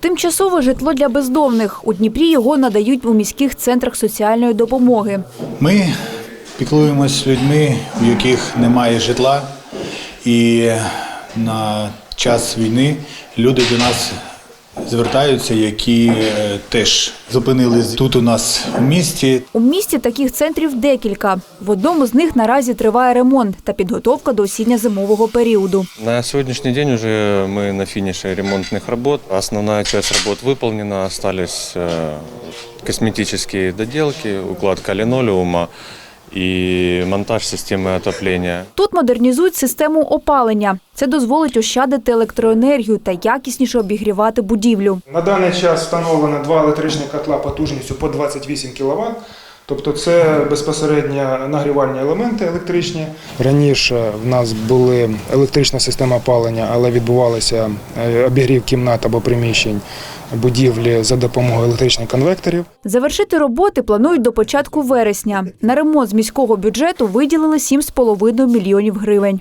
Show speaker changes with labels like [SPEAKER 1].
[SPEAKER 1] Тимчасове житло для бездомних. У Дніпрі його надають у міських центрах соціальної допомоги.
[SPEAKER 2] Ми піклуємось людьми, у яких немає житла, і на час війни люди до нас звертаються, які е, теж зупинились тут у нас в місті.
[SPEAKER 1] У місті таких центрів декілька. В одному з них наразі триває ремонт та підготовка до осінньо-зимового періоду.
[SPEAKER 3] На сегодняшний день уже мы на финише ремонтных работ. Основная часть работ выполнена, остались э, косметические доделки, укладка линолеума и монтаж системи отоплення.
[SPEAKER 1] Тут модернізують систему опалення. Це дозволить ощадити електроенергію та якісніше обігрівати будівлю.
[SPEAKER 4] На даний час встановлено два електричні котла потужністю по 28 кВт. Тобто це безпосередньо нагрівальні елементи електричні. Раніше в нас були електрична система опалення, але відбувалося е, обігрів кімнат або приміщень будівлі за допомогою електричних конвекторів.
[SPEAKER 1] Завершити роботи планують до початку вересня. На ремонт з міського бюджету виділили 7,5 мільйонів гривень.